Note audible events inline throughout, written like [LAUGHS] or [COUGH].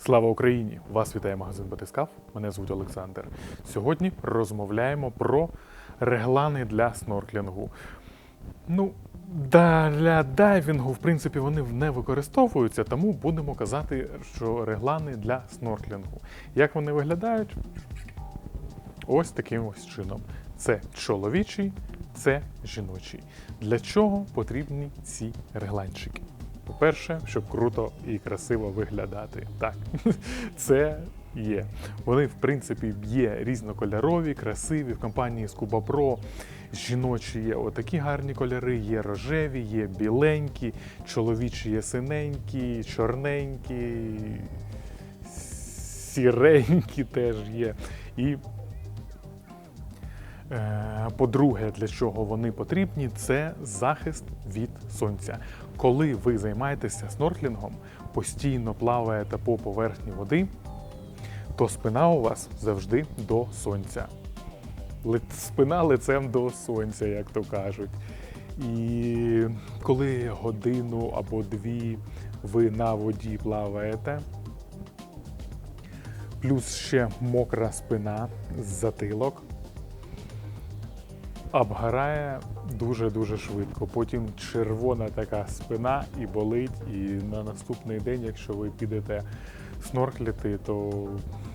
Слава Україні! Вас вітає магазин Батискаф. Мене звуть Олександр. Сьогодні розмовляємо про реглани для снорклінгу. Ну, для дайвінгу, в принципі, вони не використовуються, тому будемо казати, що реглани для снорклінгу. Як вони виглядають? Ось таким ось чином. Це чоловічий, це жіночий. Для чого потрібні ці регланчики? По-перше, щоб круто і красиво виглядати. Так, [LAUGHS] це є. Вони, в принципі, є різнокольорові, красиві. В компанії Scuba Pro жіночі є отакі гарні кольори, є рожеві, є біленькі, чоловічі є синенькі, чорненькі, сіренькі теж є. І По-друге, для чого вони потрібні, це захист від сонця. Коли ви займаєтеся снорклінгом, постійно плаваєте по поверхні води, то спина у вас завжди до сонця. Спина лицем до сонця, як то кажуть. І коли годину або дві ви на воді плаваєте, плюс ще мокра спина, затилок, обгорає дуже-дуже швидко. Потім червона така спина і болить. І на наступний день, якщо ви підете сноркліти, то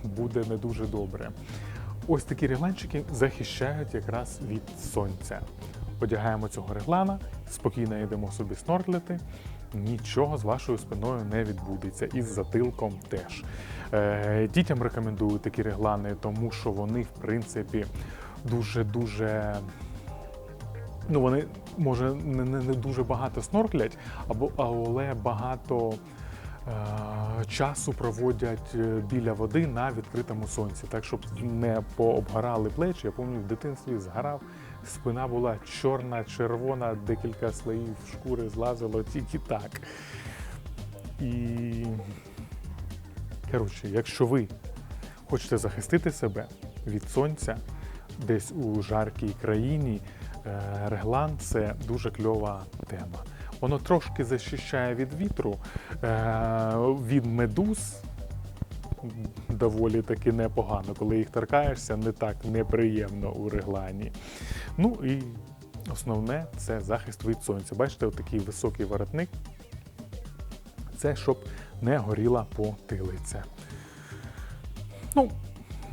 буде не дуже добре. Ось такі регланчики захищають якраз від сонця. Одягаємо цього реглана, спокійно йдемо собі снорклити. Нічого з вашою спиною не відбудеться, і з затилком теж. Е, дітям рекомендую такі реглани, тому що вони, в принципі, дуже-дуже. Ну, вони, може, не, не, не дуже багато снорклять, або, але багато е, часу проводять е, біля води на відкритому сонці, так щоб не пообгорали плечі. Я пам'ятаю, в дитинстві згорав, спина була чорна, червона, декілька слоїв шкури злазило тільки так. І коротше, якщо ви хочете захистити себе від сонця десь у жаркій країні, е, реглан це дуже кльова тема. Воно трошки захищає від вітру, е, від медуз. Доволі таки непогано, коли їх торкаєшся, не так неприємно у реглані. Ну і основне це захист від сонця. Бачите, отакий високий воротник. Це щоб не горіла потилиця. Ну,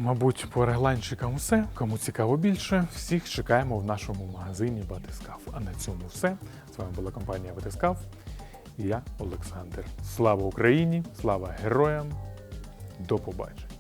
мабуть, по регланчикам все. Кому цікаво більше, всіх чекаємо в нашому магазині Батискаф. А на цьому все. З вами була компанія Батискаф. І я Олександр. Слава Україні! Слава героям! До побачення!